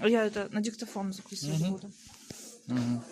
А Я это на диктофон записывать Мгм. буду. Мгм.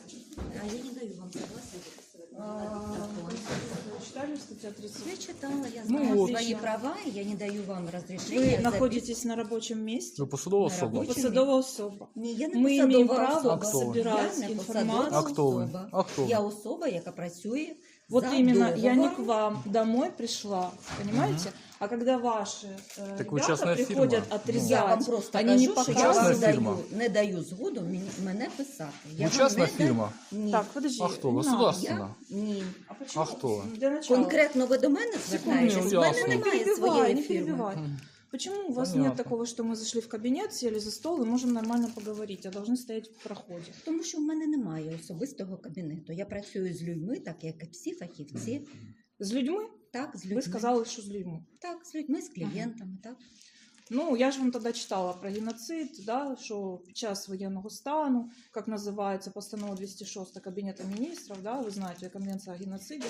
А я не даю вам согласия записывать на А, диктофон. Читали статья 30? Я читала, я Ну, знаю вот. свои права, я не даю вам разрешения. Вы находитесь на рабочем месте? Ви посадова На особа? роботі. Посадова особа. Ні, я не Ми посадова маємо право особа. А хто ви? собирати Я не інформацію. посадова А хто ви? особа. А хто ви? Я особа, яка працює Вот за именно, я не к договором. вам домой пришла, понимаете? А когда ваши э, Так вы ребята частная приходят фирма. отрезать, Я вам просто они кажу, не що я Частна вам показывают. фірма. даю, не даю згоду мені- мене писати. Я Ви вам частна не даю- фірма? Ні. Так, подожди. А хто? не надо. Государственна? Я? Ні. А почему? А кто? Для начала. Конкретно ви до мене звертаєтесь? ну, У мене ясно. Не немає перебивай, своєї не фірми. перебивай. Мгм. Почему у вас Понятно. нет такого, что мы зашли в кабинет, сели за стол и можем нормально поговорить, а должны стоять в проходе? Тому що в мене немає особистого кабінету. Я працюю з людьми, так як і всі фахівці. С людьми? Так, з людьми. Вы сказали, что с людьми. Так, з людьми, з клієнтами, так. Ну, я ж вам тогда читала про геноцид, да, що під час воєнного стану, як називається постанова 206 Кабінету міністрів, да, ви знаєте, Конвенція о геноциді.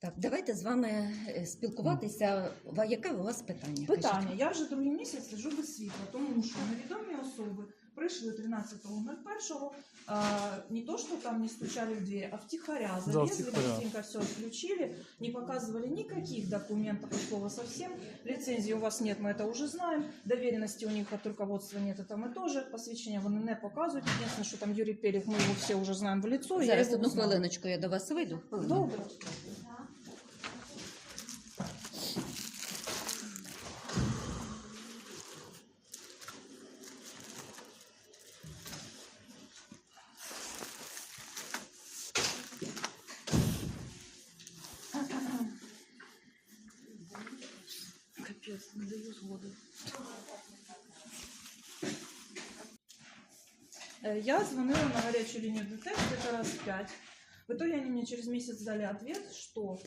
Так, давайте з вами е, спілкуватися. Ва- Яке у вас питання? Питання. Кажіть. Я вже другий місяць лежу без світла, тому що невідомі особи прийшли 13.01, а, не то, что там не стучали в дверь, а втихаря Да, залезли, втихаря. быстренько все отключили, не показывали никаких документов от слова совсем. Лицензии у вас нет, мы это уже знаем. Доверенности у них от руководства нет, это мы тоже. Посвящення вони не показують. Единственное, що там Юрій Пелих, ми його всі вже знаємо в лицо. я Зараз його одну узнала. хвилиночку я до вас вийду. Хвилину. Добре. Я звонила на горячую линию ДТЭК где-то раз пять. В итоге они мне через месяц дали ответ, что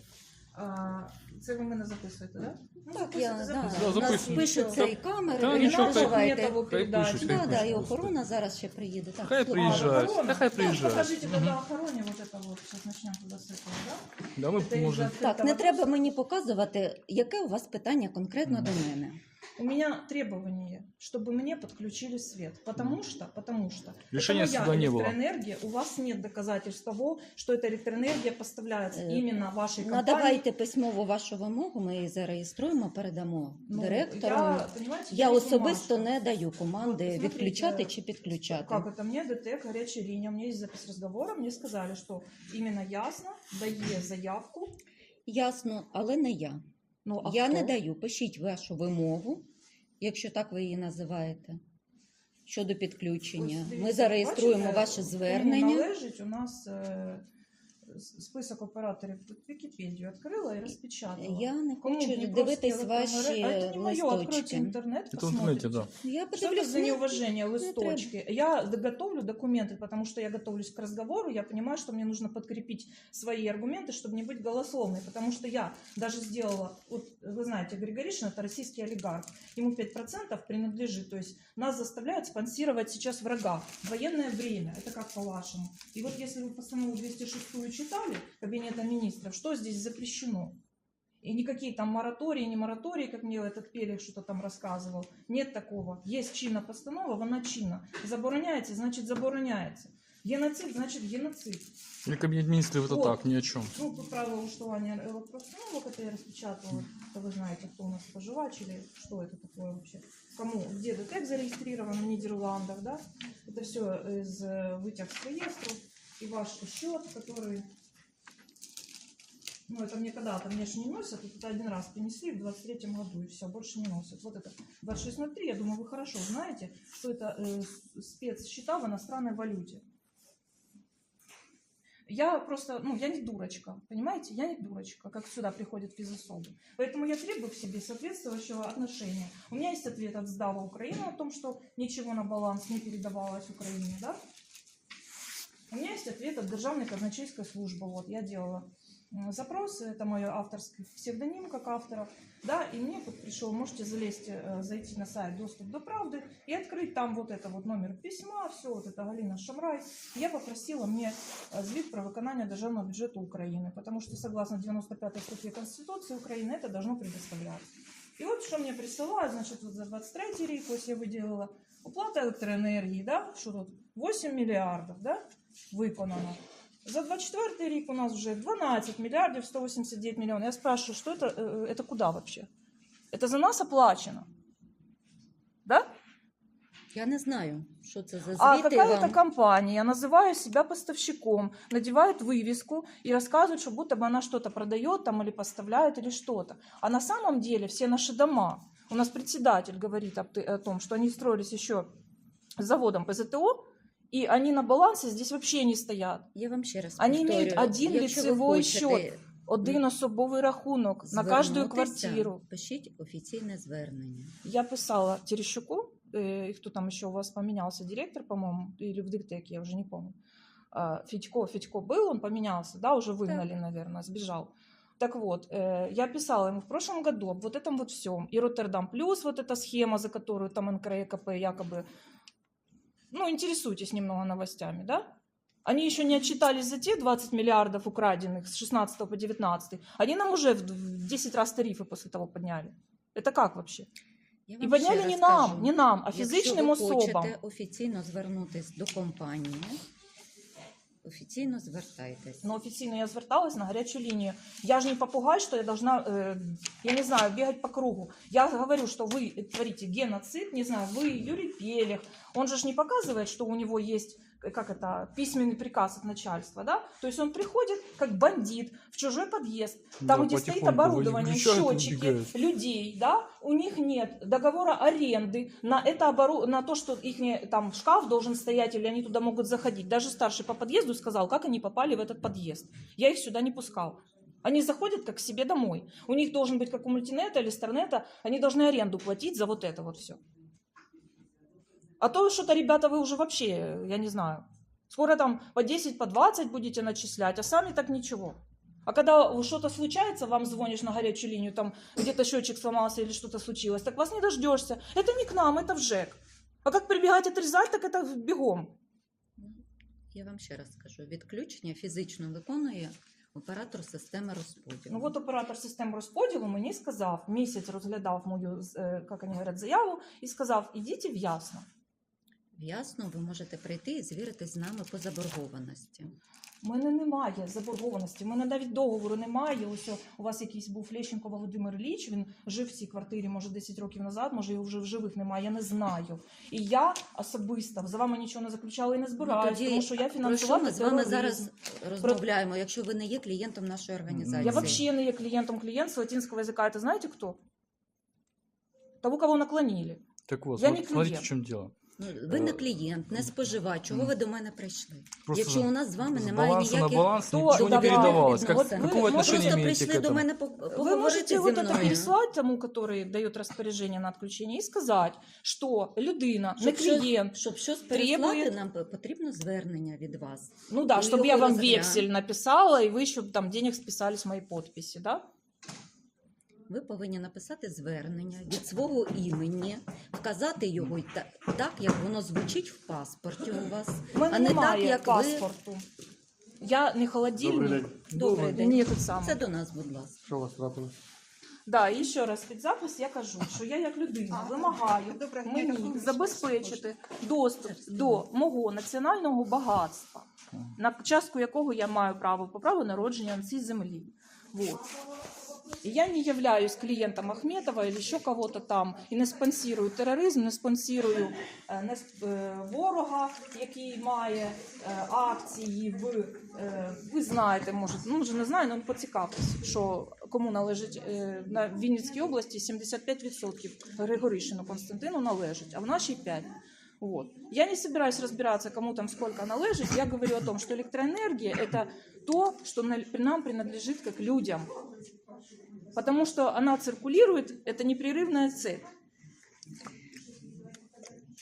а, це ви мене записуєте, да? Ну, Так, я записуйте, да, записуйте. у нас записуємо. пишуть це і камери, Та ви не нічого, хай- переживайте. Метову Хай передачу. пишуть, Да, хай да, і пишуть. охорона зараз ще приїде. Так, Хай слухаю. приїжджають. охорона? Та хай Ну, приїжджають. покажите Мгм. тогда охороне вот это вот. Сейчас начнем тогда с этого, да? Да, ми Это можемо. из-за Так, открытого не треба доступа. мені показувати, яке у вас питання конкретно до мене. У меня требование, чтобы мне подключили свет. Потому что, потому что Решения это моя суда не было. электроэнергия. У вас нет доказательств того, что эта электроэнергия поставляется Э, именно вашей компании. Надавайте письмову вашу вимогу, ми її зареєструємо, передамо Ну, директору. Я, понимаете, Я не особисто бумажка. не даю команди Вот, смотрите, відключати чи підключати. Как это мне ДТЭК, горячая линия, у меня есть запись разговора, мне сказали, что именно ясно дає заявку. Ясно, але не я. Ну, а я хто? не даю. Пишіть вашу вимогу, якщо так ви її називаєте, щодо підключення. Ось дивіться, Ми зареєструємо бачите, ваше Кому звернення. належить у нас е, список операторів. Тут Вікіпедію відкрила і розпечатала. Я не Кому хочу Дніпровські дивитись електромереж- ваші а это не моё, откройте листочки. интернет, Це в інтернеті, посмотрите. да. Я Что это подивлюсь. за ні, неуважение, не листочки? Я готовлю документы, потому что я готовлюсь к разговору, я понимаю, что мне нужно подкрепить свои аргументы, чтобы не быть голословной, потому что я даже сделала, вот вы знаете, Григоришин это российский олигарх, ему 5% принадлежит, то есть нас заставляют спонсировать сейчас врага в военное время, это как по-вашему? И вот если вы постанову 206 читали, Кабинета министров, что здесь запрещено? И никакие там моратории, не моратории, как мне этот Пелих что-то там рассказывал. Нет такого. Есть чинна постанова, вона чинна. Забороняється, значить забороняється. Геноцид, значить геноцид. Или кабінет міністрів це Вот. так, ні о чому. Ну, по правилу влаштування електроустановок, это я распечатала, то вы знаете, кто у нас споживач или что это такое вообще. Кому, где ДТЭК зарегистрирован в Нидерландах, да? Это все из э, вытяг с реестру и ваш счет, который ну, это мне когда-то, мне же не носят, это один раз принесли в 23-м году, и все, больше не носят. Вот это 2603, я думаю, вы хорошо знаете, что это э, спецсчета в иностранной валюте. Я просто, ну, я не дурочка, понимаете? Я не дурочка, как сюда приходят физособы. Поэтому я требую к себе соответствующего отношения. У меня есть ответ от СДАВа Украины о том, что ничего на баланс не передавалось Украине, да? У меня есть ответ от Державной казначейской службы. Вот, я делала м, запросы, это мой авторский псевдоним как автора, да, и мне тут пришел, можете залезть, э, зайти на сайт «Доступ до правды» и открыть там вот это вот номер письма, все, вот это Галина Шамрай. Я попросила мне э, звіт про виконання державного бюджету України, потому что согласно 95 статье Конституции Украины это должно предоставляться. И вот что мне присылают, значит, вот за 23 рік, ось я виділила Оплата електроенергії, да? що тут? 8 мільярдів, да? виконано. За 24 рік у нас вже 12 мільярдів 189 мільйонів. Я спрашиваю, що це, е, це куди вообще? Это за нас оплачено. Да? Я не знаю, що це за А звіти какая-то вам. компания, называя себя поставщиком, надевает вывеску и рассказывает, что будто бы она что-то продает там или поставляет или что-то. А на самом деле все наши дома, у нас председатель говорит об, ты- о том, что они строились еще заводом ПЗТО, и они на балансе здесь вообще не стоят. Я вам ще раз Вони повторюю, мають один якщо ви лицевой хочете Один особовий рахунок на каждую звернутися, квартиру. Пишіть офіційне звернення. Я писала Терещуку, э, и кто там еще у вас поменялся, директор, по-моему, или в Диктеке, я уже не помню. А, Федько, Федько был, он поменялся, да, уже выгнали, наверное, сбежал. Так вот, э, я писала ему в прошлом году об вот этом вот всем. И Роттердам плюс, вот эта схема, за которую там НКРЕКП якобы... Ну, интересуйтесь немного новостями, да? Они еще не отчитались за те 20 миллиардов украденных с 16 по 19. Они нам уже в в 10 раз тарифы после того подняли. Это как вообще? Я І вам ще підняли раз не нам, кажу, не нам, а якщо фізичним ви особам. хочете офіційно звернутись до компанії, офіційно звертайтесь. Но официально я зверталась на горячую линию. Я же не попугай, что я должна, э, я не знаю, бегать по кругу. Я говорю, что вы творите геноцид, не знаю, вы, Юрий Пелех. Он же ж не показывает, что у него есть как это, письменный приказ от начальства, да? То есть он приходит как бандит в чужой подъезд, там, Да, где стоит оборудование, счетчики, людей, да, у них нет договора аренды на это обору... на то, что их там шкаф должен стоять или они туда могут заходить. Даже старший по подъезду сказал, как они попали в этот подъезд. Я их сюда не пускал. Они заходят как к себе домой. У них должен быть, как у мультинета или старнета, они должны аренду платить за вот это вот все. А то что-то, ребята, вы уже вообще, я не знаю, скоро там по 10, по 20 будете начислять, а сами так ничего. А когда что-то случается, вам звонишь на горячую линию, там где-то счетчик сломался или что-то случилось, так вас не дождешься. Это не к нам, это в ЖЭК. А как прибегать отрезать, так это бегом. Я вам ще раз скажу: відключення фізично виконує оператор системи розподілу. Ну от оператор систем розподілу мені сказав, місяць розглядав мою, е, як вони говорять, заяву і сказав, ідіть в ясно. Ясно, ви можете прийти і звіритись з нами по заборгованості. У мене немає заборгованості, у мене навіть договору немає. Ось у вас якийсь був Лещенко Володимир Ілліч, він жив в цій квартирі, може 10 років назад, може його вже в живих немає, я не знаю. І я особисто за вами нічого не заключала і не Ну, тому що я фінансувала ми з вами зараз розмовляємо, якщо ви не є клієнтом нашої організації? Я вообще не є клиентом клиент с латинского языка. Это знаете кто? Того, кого наклонили. Так вот, Я вот не смотрите, в чем дело. Ну, ви не клієнт, не споживач. Чого Мгм. ви до мене прийшли? Просто Якщо у нас з вами с немає баланса ніяких... на баланс То ничего не давай, передавалось. вот Как, вы- какого вы отношения Просто имеете к прийшли до этому? мене по- Вы поговорити можете зі вот это мною. переслать тому, который дает распоряжение на отключение, и сказать, что людина, не Щоб щось- клиент, Щоб щось требує- переслати, нам п- потрібно звернення від вас. ну да, Ну, чтобы его я вам разряд. вексель написала, и вы еще там денег списали с моей подписи, да? Ви повинні написати звернення від свого імені, вказати його так, як воно звучить в паспорті у вас. У мене А не немає так, як ви- паспорту. Я не холодильник. Добрий день. Ні, тут саме. Це до нас, будь ласка. Що у вас трапилось? Да, і ще раз під запис я кажу, що я як людина вимагаю мені забезпечити доступ до мого національного багатства, на частку якого я маю право по праву народження на цій землі. Вот. І я не являюсь клієнтом Ахметова или ще кого-то там і не спонсірую тероризм, не спонсірую е, не сп- е, ворога, який має е, акції в е, ви знаєте, може, ну вже не знаю, але поцікавтесь, що кому належить е, на Вінницькій області 75% Григоришину Константину належить, а в нашій 5%. Вот. Я не собираюсь разбираться, кому там сколько належит. Я говорю о том, что электроэнергия – это то, что на- нам принадлежит как людям. Потому что она циркулирует, это непрерывная цепь.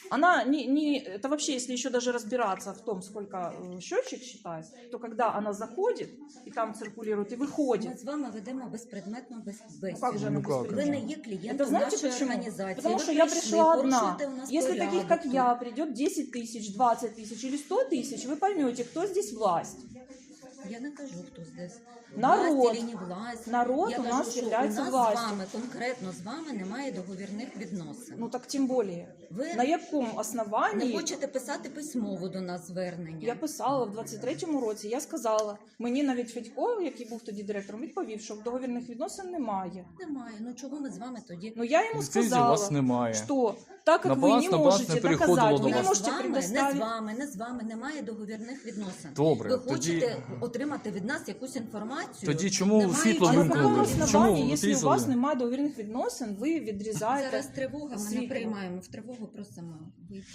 Она не, не, это вообще, если еще даже разбираться в том, сколько э, счетчик считает, то когда она заходит и там циркулирует и Ми выходит, з вами ведемо безпредметну без- ну как же бесіду. она Ну как? Ви беспредельна? не є Это клієнтом знаете нашої почему? організації. Потому Ви что я прийшли, пришла одна. порушуєте у нас Если таких, порядок как тут. я, придет 10 тысяч, 20 тысяч или 100 тысяч, вы поймете, кто здесь власть. Я не кажу, хто здесь. Народ. Власть не власть. Народ Я у кажу, нас що у нас властью. з вами, конкретно з вами, немає договірних відносин. Ну так тем более. Ви На якому не основанні хочете писати письмово до нас звернення. я писала в 23-му році, я сказала, мені навіть Федько, який був тоді директором, відповів, що договірних відносин немає. Немає. Ну чого ми з вами тоді? Ну я йому Ліцензії у сказала, вас немає. что так На как вы не на баланс можете не переходило доказать, до вы не вас. не з можете вами, не з предоставить... вами, не з вами немає договірних відносин. Добре, Ви тоді- хочете отримати від нас якусь інформацію? Тоді чому Немає світло на вимкнули? Чому ви у отрізали? вас немає договірних відносин, ви відрізаєте... Зараз тривога, ми світло. не приймаємо. В тривогу просимо вийти.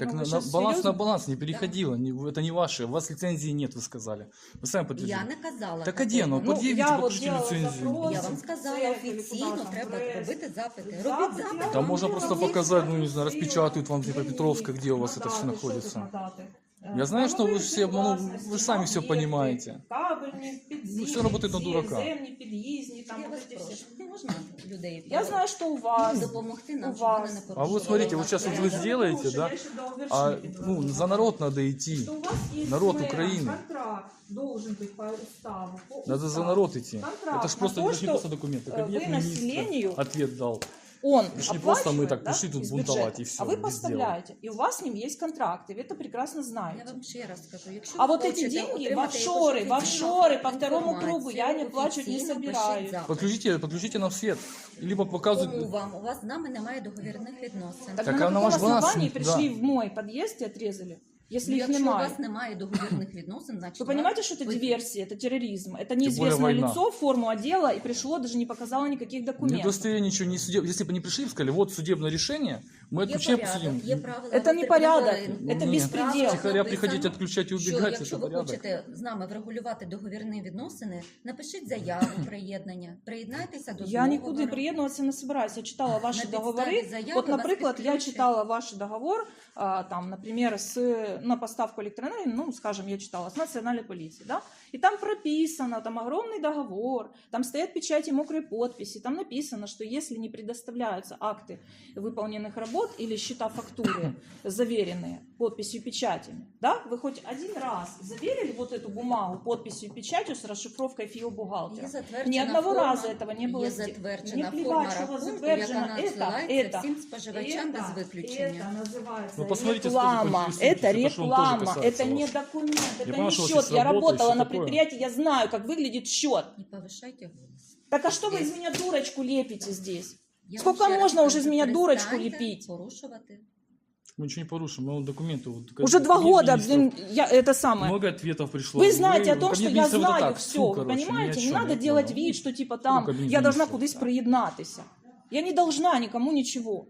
Будь ласка. Так Ну, на, вы на щас баланс серьезно? на баланс не переходило. не- это не ваше. У вас лицензии нет, вы сказали. Вы сами подтвердили. Я не казала. Так такого. а де, ну, Ну, Пред'явіть, я вот покажіть делала ліцензію. запрос. Я вам сказала, Церковь или офіційно куда там, треба прес. робити запити. Запит, Робіть я запит. Да вам можно делала, просто есть показать, ну, не запись, знаю, распечатают вам, есть Днепропетровска, где у вас это на все даты, что находится. тут на даты? Я знаю, что вы Договор все, ну, власності, вы сами всё об'єкти, понимаете. Кабельні, підземні, всё работает на дурака. підземні, під'їзні, там Я вот вас эти прошу, всі. не можна людей Я знаю, что у вас... допомогти нам, у щоб вони вас. не А порушували. вот смотрите, вот наш сейчас вот вы порядок. сделаете, Слушай, да? я еще до А Овершина ну, говорю. за народ надо идти. Что у вас есть Народ СМ, Украины. Контракт должен быть по уставу. по Надо за уставу. народ идти. Контракт Это ж на просто, то, это ж не что, просто документы. э, Кабинет вы министра населению- ответ дал. Он Это ж не просто мы оплачивает, так да, пришли тут из бунтовать бюджета, и всё, А вы без поставляете, и у вас с ним есть контракты, вы это прекрасно Я знаете. вам ще раз скажу, якщо А ви вот эти хочете деньги в отримати офшоры, якусь в офіційну офшоры по второму інформацію, кругу я не оплачивать не офіційно пишіть собираюсь. запит. Подключите, подключите нам свет. Либо Кому показывают... вам? У вас з нами немає договірних відносин. Так, Так, на а на каком ваш баланс основании не- пришли да. в мой подъезд и отрезали? Если Ну, их якщо у немає. вас немає договірних відносин, значить Вы понимаете, что это ви- диверсия, это терроризм? Это более неизвестное война. лицо в форму одела и пришло, даже не показало никаких Не документов. удостоверение ничего не судеб... Если бы они пришли и сказали, вот судебное решение, мы Є отключаем, порядок, посудим. є правила Это не витребуваного порядок, ринку. это Нет. беспредел. Правила Тихоря написано, приходить, отключать и що убегать, якщо это ви порядок. хочете з нами врегулювати договірні відносини, напишіть заяву приєднання, приєднайтеся до Я нікуди договору. приєднуватися не собираюсь. Я читала ваші На підставі договори. заяви От, вас наприклад, я підключать. читала ваш договор, а, там, например, с, на поставку электроэнергии, ну, скажем, я читала, с национальной полиции, да, И там прописано, там огромный договор, там стоят печати, мокрые подписи, там написано, что если не предоставляются акты выполненных работ или счета фактуры, заверенные подписью и печатями, да, вы хоть один раз заверили вот эту бумагу подписью и печатью с расшифровкой ФИО бухгалтера? Є затверджена Ни одного форма, раза этого не было Є сделано. затверджена Не форма плевать, що у вас рахунку, яка затверджено. Это, надсилається это, всім споживачам без виключення. Это называется Ну, посмотрите, сколько реклама. подписываетесь, Это это что он тоже реклама. касается Это не вас. документ, это понимаю, не что у вас счет. есть Я работа и работала всё на такое. предприятии, я знаю, как выглядит счет. Не повишайте голос. Так а что вы из меня дурочку лепите здесь? Я Сколько вам ще раз можно уже кажу, из меня дурочку перестаньте лепить? Порушувати. Мы ничего не порушим, мы вот документы... Вот, Уже два года, блин, я, это самое. Много ответов пришло. Вы знаете о том, что я знаю так, все, вы короче, понимаете? Не надо делать понял. вид, что типа там кабинет я должна кудись приєднатися. Я не должна никому ничего.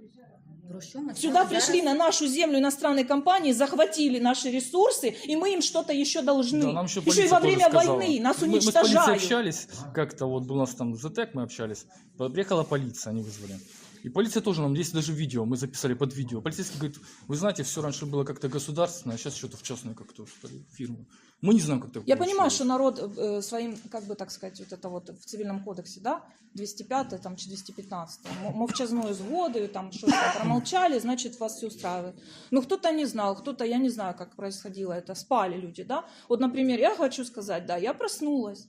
Ми Сюда пришли на нашу землю иностранные компании, захватили наши ресурсы, и мы им что-то еще должны. Да, нам еще, еще и во время сказала. войны нас Мы, мы с полицией уничтожают. общались, как-то вот был у нас там ЗТЭК, мы общались. Приехала полиция, они вызвали. И полиция тоже нам, есть даже видео, мы записали под видео. Полицейский говорит, вы знаете, все раньше было как-то государственное, а сейчас что-то в частную как-то фирму. Мы не знаем, как так Я получилось. понимаю, что народ э, своим, как бы так сказать, вот это вот в цивильном кодексе, да, 205 там, чи 215 м- мовчазною згодою, там что там промолчали, значит, вас все устраивает. Ну, кто-то не знал, кто-то, я не знаю, как происходило это, спали люди, да. Вот, например, я хочу сказать, да, я проснулась.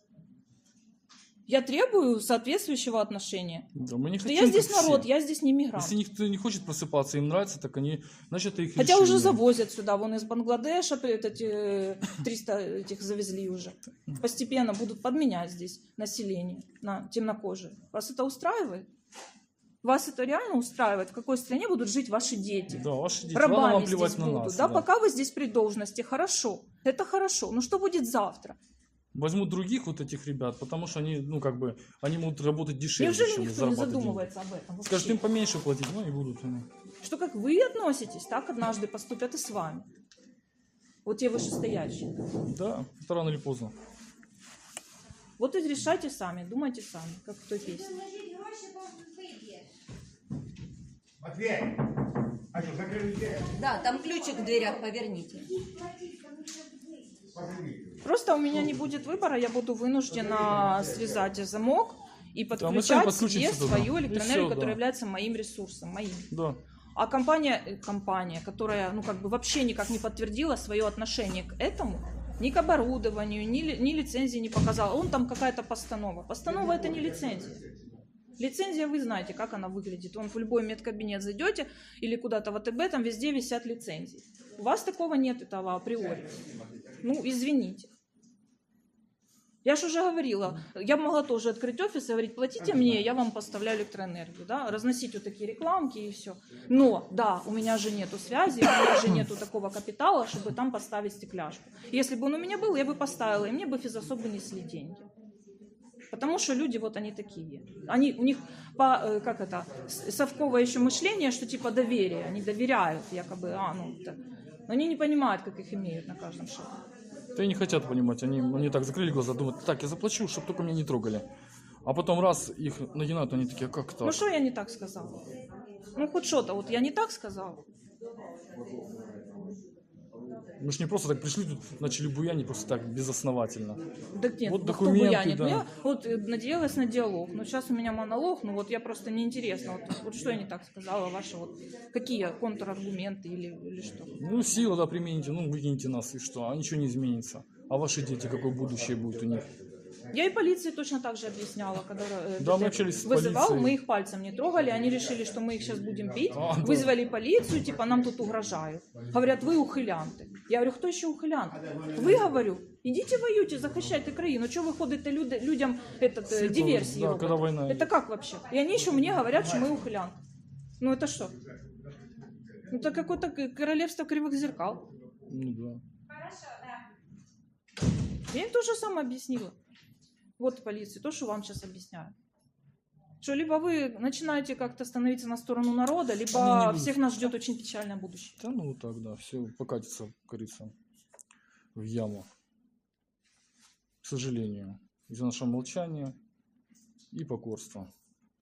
Я требую соответствующего отношения. Да, мы не хотим, я здесь как все. народ, я здесь не мигрант. Если никто не хочет просыпаться, им нравится, так они, значит, их Хотя уже решение. завозят сюда, вон из Бангладеша эти, э, 300 этих завезли уже. Постепенно будут подменять здесь население на темнокожие. Вас это устраивает? Вас это реально устраивает? В какой стране будут жить ваши дети? Да, ваши дети, ладно Рабами вам здесь на будут, нас. да? да. Пока вы здесь при должности, хорошо. Это хорошо. Но что будет завтра? Возьмут других вот этих ребят, потому что они, ну, как бы, они могут работать дешевле, Неужели чем никто не зарабатывать деньги. задумывается об этом? вообще? Скажут, им поменьше платить, ну, и будут. ну. Что как вы относитесь, так однажды поступят и с вами. Вот те вышестоящие. Да, это рано или поздно. Вот и решайте сами, думайте сами, как в той песне. Матвей! А что, закрыли дверь? Да, там ключик в дверях, поверните. Просто у меня не будет выбора, я буду вынуждена срезать замок и подключать подключимся себе туда. свою И электроэнергию, всё, которая да. является моим ресурсом, моим. Да. А компания, э, компания, которая, ну, как бы вообще никак не подтвердила свое отношение к этому, ни к оборудованию, ни, ни лицензии не показал. Он там какая-то постанова. Постанова это не лицензия. Лицензия, вы знаете, как она выглядит. Вон в любой медкабинет зайдете или куда-то в АТБ, там везде висят лицензии. У вас такого нет этого априори. Ну, извините. Я же уже говорила, я могла тоже открыть офис и говорить, платите мне, я вам поставляю электроэнергию, да, разносить вот такие рекламки и все. Но, да, у меня же нету связи, у меня же нету такого капитала, чтобы там поставить стекляшку. Если бы он у меня был, я бы поставила, и мне бы физособы несли деньги. Потому что люди вот они такие. Они, у них по, э, как это, совковое еще мышление, что типа доверие. Они доверяют якобы, а, ну, это. Но они не понимают, как их имеют на каждом шагу. Да и не хотят понимать, они, они так закрыли глаза, думают, так, я заплачу, чтобы только меня не трогали. А потом раз их нагинают, они такие, «А как так? Ну что я не так сказала? Ну хоть что-то, вот я не так сказала. Мы ж не просто так пришли тут, начали буянить просто так, безосновательно. Так нет, Вот ну, кто документы, буянит? да. Ну, Я вот э, надеялась на диалог, но сейчас у меня монолог, ну вот я просто неинтересно. Вот, вот что я не так сказала, ваши вот какие контраргументы или, или что? Ну, силу, да, примените, ну, выкиньте нас, и что? А ничего не изменится. А ваши дети, какое будущее будет у них? Я и полиции точно так же объясняла, когда э, Да, мы ДТЭК общались с вызывал, полицией. мы их пальцем не трогали, они решили, что мы их сейчас будем бить, А, да. вызвали полицию, типа нам тут угрожают. Говорят, вы ухилянты. Я говорю, хто ще ухилянт? Ви говорю, ідіть воюйте, захищайте країну. Чого ви ходите люди, людям этот, э, Сыпалось, диверсии да, робите? когда война Это как вообще? И они еще мне говорят, что мы ухилянты. Ну это что? Ну это какое-то к- королевство кривых зеркал. Ну, да. Я им то же самое объяснила. Вот полиции, то, что вам сейчас объясняю. Что либо вы начинаете как-то становиться на сторону народа, не либо всех нас ждет очень печальное будущее. Да, ну, так, да, все покатится, как говорится, в яму. К сожалению. Из-за нашего молчания и покорства.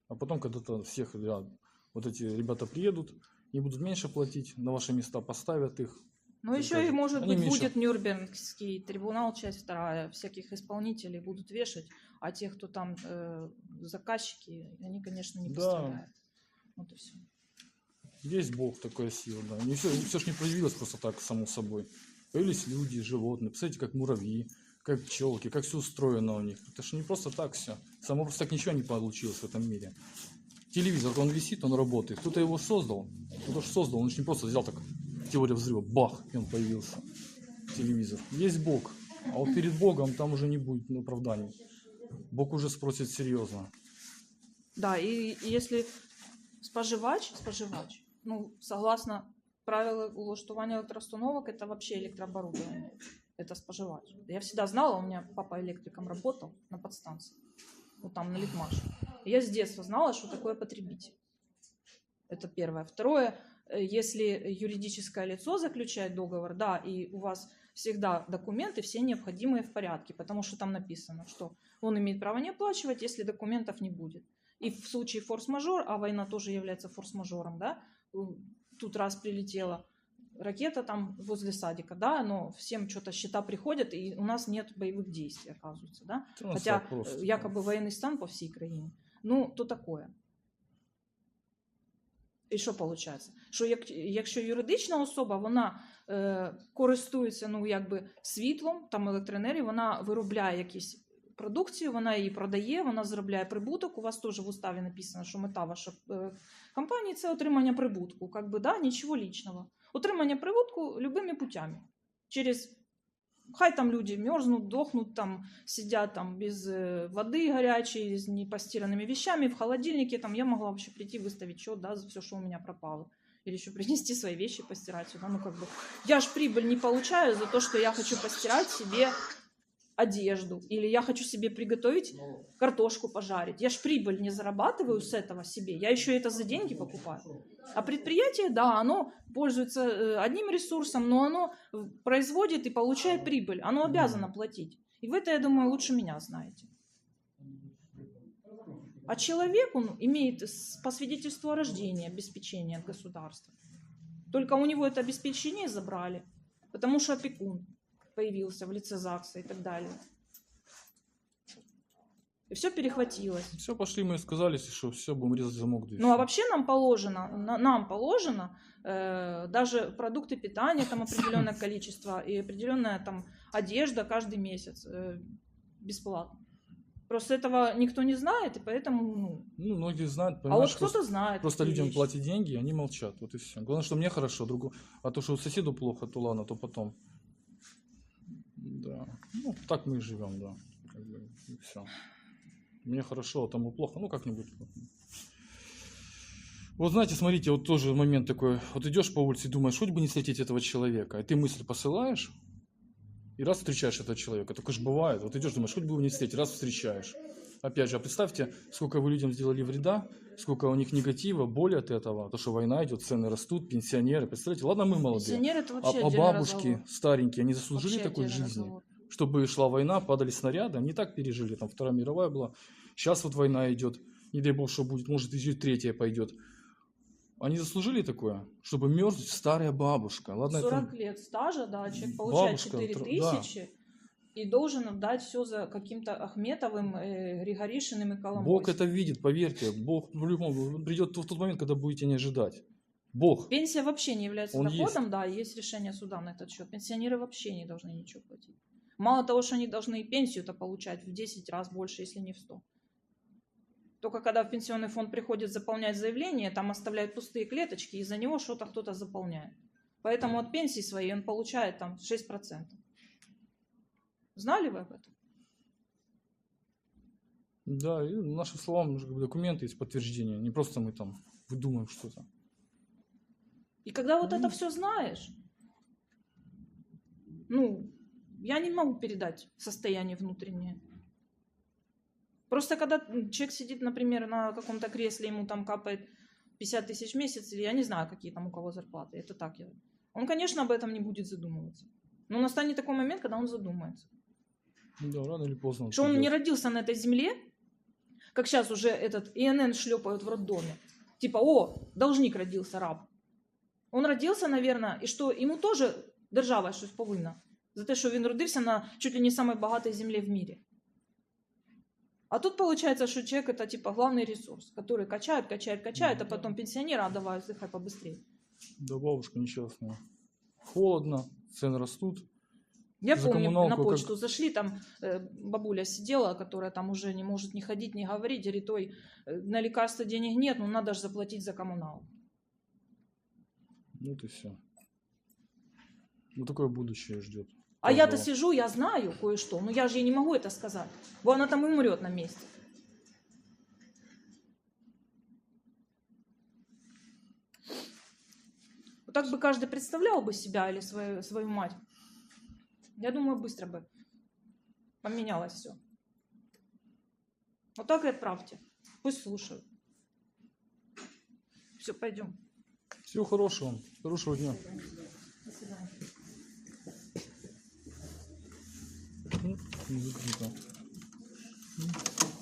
А потом, когда-то всех, вот эти ребята приедут и будут меньше платить, на ваши места поставят их. Ну, еще и, может Они быть, меньше. будет Нюрнбергский трибунал, часть вторая. Всяких исполнителей будут вешать, а тех, кто там э, заказчики, они, конечно, не Да. Вот и все. Есть Бог, такая сила, да. Не все, все ж не проявилось просто так, само собой. Появились люди, животные. Посмотрите, как муравьи, как пчелки, как все устроено у них. Это же не просто так все. Само просто так ничего не получилось в этом мире. Телевизор, он висит, он работает. Кто-то его создал. Кто-то же создал, он же не просто взял так, теория взрыва, бах, и он появился. Телевизор. Есть Бог. А вот перед Богом там уже не будет оправданий. Бог уже спросит серьезно. Да, и, и если споживач, споживач, ну, согласно правилам улаштування електроустановок, это вообще электрооборудование. Это споживач. Я всегда знала, у меня папа электриком работал на подстанции, вот там на Литмаше. Я с детства знала, что такое потребитель. Это первое. Второе, если юридическое лицо заключает договор, да, и у вас всегда документы все необходимые в порядке, потому что там написано, что он имеет право не оплачивать, если документов не будет. И в случае форс-мажор, а война тоже является форс-мажором, да, э, тут раз прилетела ракета там возле садика, да, но всем что-то счета приходят, и у нас нет боевых действий, оказывается, да. Это у нас Хотя так просто. э, якобы воєнний стан по всій країні. Ну, то таке. І що виходить? Що як, якщо юридична особа, вона е, користується ну, якби світлом, там електроенергією, вона виробляє якісь продукцію, вона її продає, вона заробляє прибуток. У вас теж в уставі написано, що мета вашої е, компанії це отримання прибутку. Как би, да, нічого лічного. Отримання прибутку любими путями. Через Хай там люди мерзнут, дохнут, там сидят там без э, воды горячей, с непостиранными вещами в холодильнике. Там я могла вообще прийти выставить счет, да, за все, что у меня пропало. Или еще принести свои вещи постирать сюда. Ну, как бы, я ж прибыль не получаю за то, что я хочу постирать себе одежду. Или я хочу себе приготовить картошку пожарить. Я ж прибыль не зарабатываю с этого себе. Я еще это за деньги покупаю. А предприятие, да, оно пользуется э, одним ресурсом, но оно э, производит и получает прибыль. Оно обязано платить. И вы это, я думаю, лучше меня знаете. А человек, он имеет по свидетельству о рождении обеспечение от государства. Только у него это обеспечение забрали, потому что опекун появился в лице ЗАГСа и так далее. И все перехватилось. Все, пошли мы сказали, что все, будем резать замок. да Ну а вообще нам положено, на- нам положено э, даже продукты питания там определенное количество и определенная там одежда каждый месяц э, бесплатно. Просто этого никто не знает, и поэтому, ну, Ну, многие знают, а вот кто-то знает. просто людям вещи. платят деньги, они молчат, вот и все. Главное, что мне хорошо, другу... а то, что соседу плохо, то ладно, то потом. Да, ну, так мы и живем, да, как бы, и все. Мне хорошо, а тому плохо, ну, как-нибудь. Вот знаете, смотрите, вот тоже момент такой, вот идешь по улице и думаешь, хоть бы не встретить этого человека, и ты мысль посылаешь, и раз встречаешь этого человека, такое же бывает, вот идешь, думаешь, хоть бы его не встретить, раз встречаешь. Опять же, а представьте, сколько вы людям сделали вреда, сколько у них негатива, боли от этого, то, что война идет, цены растут, пенсионеры, представляете, ладно, мы молодые, Пенсионеры это а, вообще а отдельный бабушки разговор. старенькие, они заслужили Вообще такой жизни, разговор. чтобы шла война, падали снаряды, они так пережили, там Вторая мировая была, сейчас вот война идет, не дай бог, что будет, может, еще третья пойдет. Они заслужили такое, чтобы мерзнуть старая бабушка, ладно, это 40 лет стажа, да, человек получает Бабушка, 4 тр- да. И должен отдать все за каким-то Ахметовым, э, Григоришиным и Коломойским. Бог это видит, поверьте, Бог по-любому придет в тот момент, когда будете не ожидать. Бог. Пенсия вообще не является Он доходом, да, есть решение суда на этот счет. Пенсионеры вообще не должны ничего платить. Мало того, что они должны и пенсию-то получать в 10 раз больше, если не в 100. Только когда в пенсионный фонд приходит заполнять заявление, там оставляют пустые клеточки, и за него что-то кто-то заполняет. Поэтому от пенсии своей он получает там 6%. Знали вы об этом? Да, и нашим словам нужны документы есть подтверждения, не просто мы там выдумаем что-то. И когда вот это Ну. все знаешь, ну, я не могу передать состояние внутреннее. Просто когда человек сидит, например, на каком-то кресле, ему там капает 50 тысяч в месяц, или я не знаю, какие там у кого зарплаты, это так я. Он, конечно, об этом не будет задумываться. Но настанет такой момент, когда он задумается. Да, рано или поздно. Что он не родился на этой земле, как сейчас уже этот ИНН шлепают в роддоме. Типа, о, должник родился, раб. Он родился, наверное, і що йому теж держава щось повинна за те, що він родився на чуть ли не самой богатой земле в мире. А тут получается, что человек это типа главный ресурс, который качает, качает, качает, а потом пенсионера давай отдыхай побыстрее. Да, бабушка несчастная. Холодно, цены растут. Я За помню, на как- почту зашли, там э, бабуля сидела, которая там уже не может ни ходить, ни говорить, говорит, ой, э, на лекарства денег нет, ну надо же заплатить за коммуналку. Вот и все. Вот такое будущее ждет. А я-то сижу, я знаю кое-что, но я же ей не могу это сказать. Бо она там и умрет на месте. Вот так бы каждый представлял бы себя или свою, свою мать. Я думаю, быстро бы поменялось все. Вот так и отправьте. Пусть слушают. Все, пойдем. Всего хорошего. Хорошего дня. До свидания. Закрыто. М.